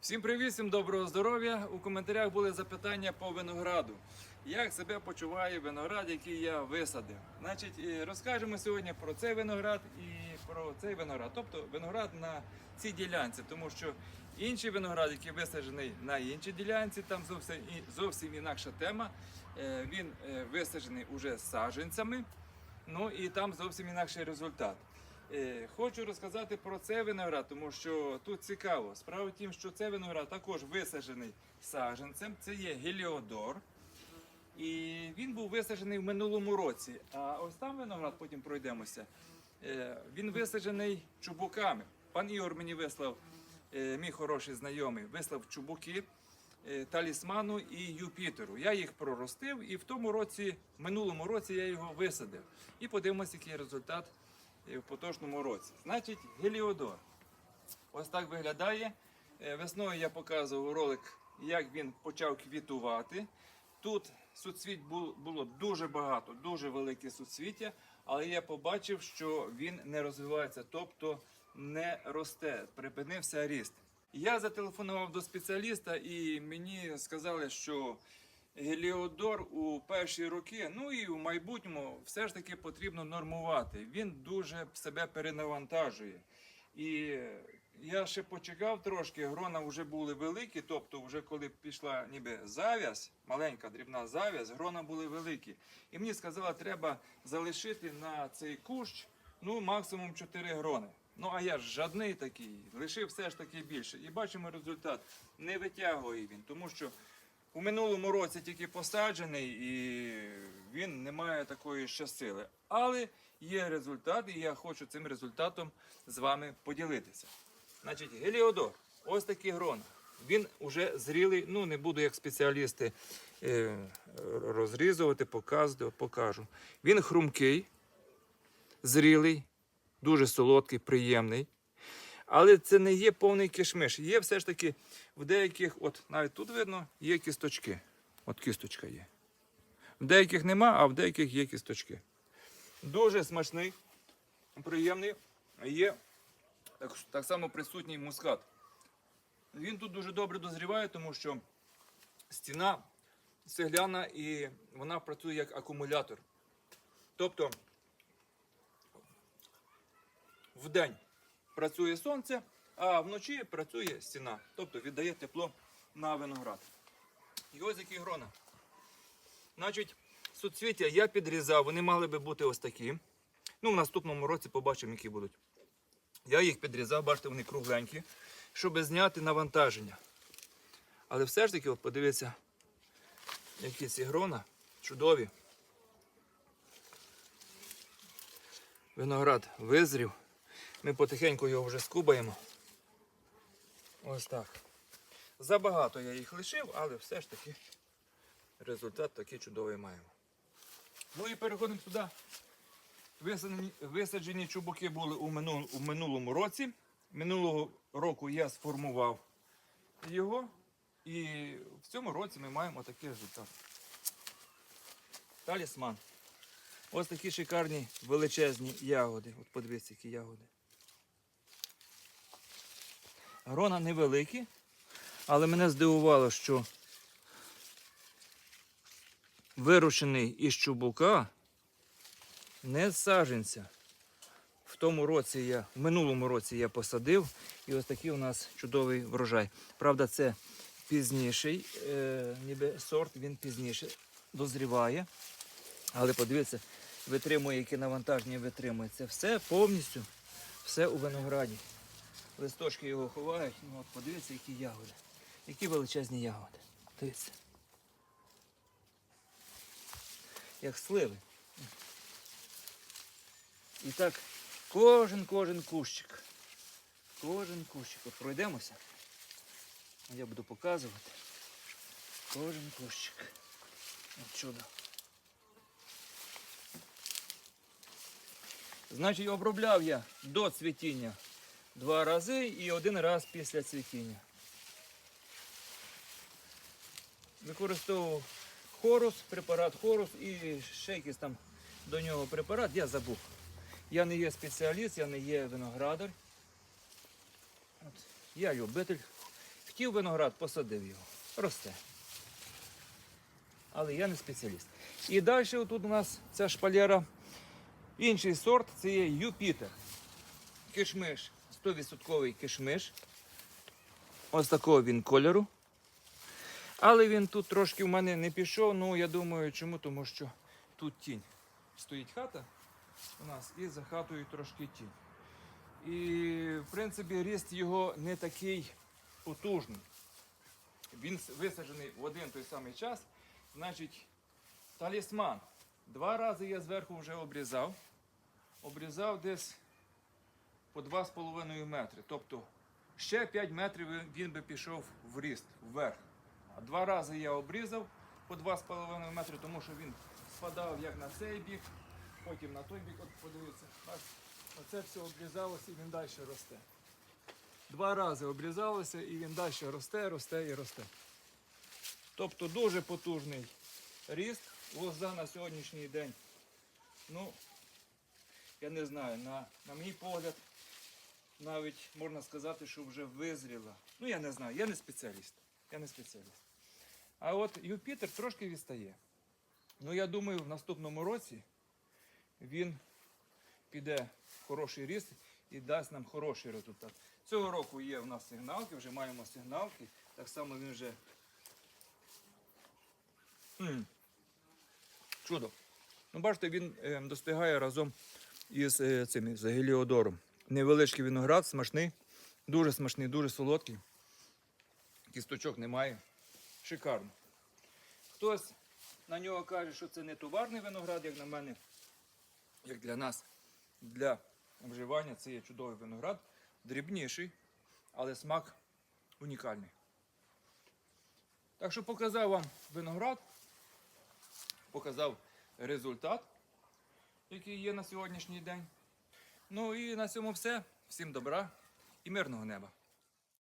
Всім привіт, всім доброго здоров'я. У коментарях були запитання по винограду. Як себе почуває виноград, який я висадив? Значить, е, розкажемо сьогодні про цей виноград і про цей виноград, тобто виноград на цій ділянці, тому що інший виноград, який висаджений на іншій ділянці, там зовсім зовсім інакша тема. Е, Він е, висаджений уже саджанцями. Ну і там зовсім інакший результат. Е, Хочу розказати про цей виноград, тому що тут цікаво. Справа в тім, що цей виноград також висаджений саджанцем. Це є геліодор. І він був висаджений в минулому році. А ось там виноград, потім пройдемося. е, Він висаджений чубуками. Пан Ігор мені вислав, е, мій хороший знайомий, вислав чубуки талісману і Юпітеру. Я їх проростив і в тому році, в минулому році я його висадив. І подивимося, який результат в поточному році. Значить, геліодор. Ось так виглядає. Е, Весною я показував ролик, як він почав квітувати. Тут суцвіть бу- було дуже багато, дуже велике суцвіття, але я побачив, що він не розвивається, тобто не росте, припинився ріст. Я зателефонував до спеціаліста і мені сказали, що геліодор у перші роки, ну і в майбутньому все ж таки потрібно нормувати. Він дуже себе перенавантажує. І я ще почекав трошки, грона вже були великі, тобто, вже коли пішла ніби зав'яз, маленька дрібна зав'яз, грона були великі. І мені сказали, треба залишити на цей кущ ну, максимум 4 грони. Ну а я ж жадний такий, лишив все ж таки більше. І бачимо результат. Не витягує він, тому що у минулому році тільки посаджений і він не має такої ще сили. Але є результат, і я хочу цим результатом з вами поділитися. Значить, геліодор, ось такий грон. Він уже зрілий, ну не буду як спеціалісти е, розрізувати, показувати, покажу. Він хрумкий, зрілий, дуже солодкий, приємний. Але це не є повний кишмиш. Є все ж таки в деяких, от навіть тут видно, є кісточки. От кісточка є. В деяких нема, а в деяких є кісточки. Дуже смачний, приємний. Є так, так само присутній мускат. Він тут дуже добре дозріває, тому що стіна цегляна і вона працює як акумулятор. Тобто вдень працює сонце, а вночі працює стіна. Тобто віддає тепло на виноград. І ось які грона. Значить, суцвіття я підрізав, вони мали би бути ось такі. Ну, в наступному році побачимо, які будуть. Я їх підрізав, бачите, вони кругленькі, щоб зняти навантаження. Але все ж таки, от подивіться, які ці грона чудові. Виноград визрів. Ми потихеньку його вже скубаємо. Ось так. Забагато я їх лишив, але все ж таки результат такий чудовий маємо. Ну і переходимо сюди. Висаджені, висаджені чубуки були у, минул, у минулому році. Минулого року я сформував його. І в цьому році ми маємо такий результат. Талісман. Ось такі шикарні величезні ягоди. От подивіться, які ягоди. Грона невеликі, але мене здивувало, що вирощений із чубука не з саджанця. В тому році я, в минулому році я посадив, і ось такий у нас чудовий врожай. Правда, це пізніший, е, ніби сорт, він пізніше дозріває. Але подивіться, витримує, яке навантаження витримує. Це все повністю, все у винограді. Листочки його ховають. Ну от подивіться, які ягоди. Які величезні ягоди. Дивіться. Як сливи. І так, кожен кожен кущик. Кожен кущик. От пройдемося. Я буду показувати. Кожен кущик. От чудо. Значить, обробляв я до цвітіння два рази і один раз після цвітіння. Використовував хорус, препарат хорус і ще якийсь там до нього препарат, я забув. Я не є спеціаліст, я не є виноградар. От, я любитель хотів виноград, посадив його. Росте. Але я не спеціаліст. І далі тут у нас ця шпалера. Інший сорт це є Юпітер. Кишмиш, 100% кишмиш. Ось такого він кольору. Але він тут трошки в мене не пішов. Ну я думаю, чому? Тому що тут тінь. Стоїть хата у нас і за хатою трошки тінь. І в принципі ріст його не такий потужний. Він висаджений в один той самий час. Значить, талісман. Два рази я зверху вже обрізав. Обрізав десь по 2,5 метри. Тобто ще 5 метрів він- би пішов в ріст, вверх. А два рази я обрізав по 2,5 метри, тому що він спадав як на цей бік, потім на той бік. От подивіться, оце все обрізалося і він далі росте. Два рази обрізалося і він далі росте, росте і росте. Тобто дуже потужний ріст. Лоза на сьогоднішній день. Ну, я не знаю, на, на мій погляд, навіть можна сказати, що вже визріла. Ну, я не знаю, я не спеціаліст. Я не спеціаліст. А от Юпітер трошки відстає. Ну, я думаю, в наступному році він піде в хороший ріст і дасть нам хороший результат. Цього року є в нас сигналки, вже маємо сигналки. Так само він вже. М, Чудо. Ну, бачите, він е, достигає разом із е, цим з геліодором. Невеличкий виноград, смачний, дуже смачний, дуже солодкий. Кісточок немає. Шикарно. Хтось на нього каже, що це не товарний виноград, як на мене, як для нас. Для вживання це є чудовий виноград, дрібніший, але смак унікальний. Так що показав вам виноград, показав результат, який є на сьогоднішній день. Ну і на цьому все. Всім добра і мирного неба.